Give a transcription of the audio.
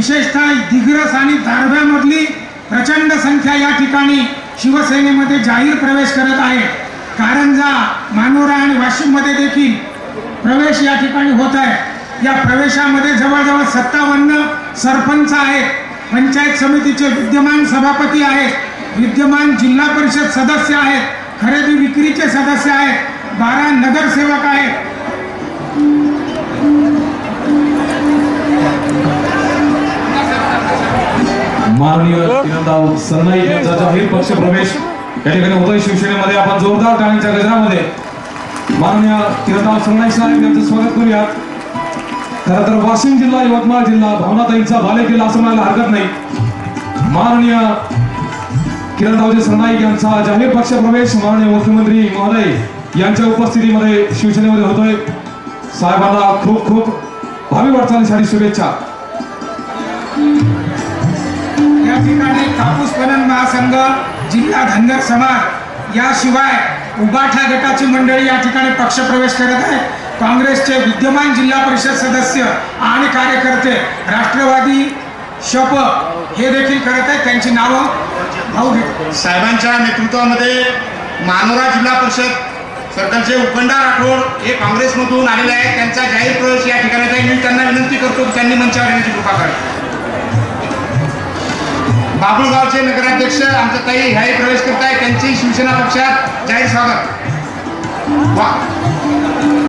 विशेषतः दिग्रस आणि दारव्यामधली प्रचंड संख्या या ठिकाणी शिवसेनेमध्ये जाहीर प्रवेश करत आहे. कारंजा मानोरा आणि वाशिममध्ये देखील प्रवेश या ठिकाणी होत आहे. या प्रवेशामध्ये जवळजवळ सत्तावन्न सरपंच आहेत. पंचायत समितीचे विद्यमान सभापती आहेत. विद्यमान जिल्हा परिषद सदस्य आहेत. खरेदी विक्रीचे सदस्य आहेत. बारा नगरसेवक आहेत. माननीय तीरंदाज सरनाईक यांचा जाहीर पक्ष प्रवेश या ठिकाणी होतोय शिवसेनेमध्ये आपण जोरदार टाळीच्या गजरामध्ये माननीय तीरंदाज सरनाईक साहेब यांचं स्वागत करूयात. खरं तर वाशिम जिल्हा यवतमाळ जिल्हा भावनाताईंचा भाले किल्ला असं म्हणायला हरकत नाही. माननीय किरणरावजी सरनाईक यांचा जाहीर पक्ष प्रवेश माननीय मुख्यमंत्री महोदय यांच्या उपस्थितीमध्ये शिवसेनेमध्ये होतोय. साहेबांना खूप खूप भावी वाटचालीसाठी शुभेच्छा. ठिकाणी कापूस पणन महासंघ जिल्हा धनगर समाज याशिवाय उबाठा गटाची मंडळी या ठिकाणी पक्षप्रवेश करत आहे काँग्रेसचे विद्यमान जिल्हा परिषद सदस्य आणि कार्यकर्ते राष्ट्रवादी शप हे देखील करत आहेत. त्यांची नावं भाऊ साहेबांच्या नेतृत्वामध्ये मानोरा जिल्हा परिषद सरकारचे उपंडा राठोड हे काँग्रेसमधून आलेले आहेत. त्यांचा जाहीर प्रवेश या ठिकाणी आहे. मी त्यांना विनंती करतो की त्यांनी मंचावर येण्याची कृपा करावी. बाबुळगावचे नगराध्यक्ष आमच्या ताई ह्याही प्रवेश करताय. त्यांची शिवसेना पक्षात जाहीर स्वागत. वा.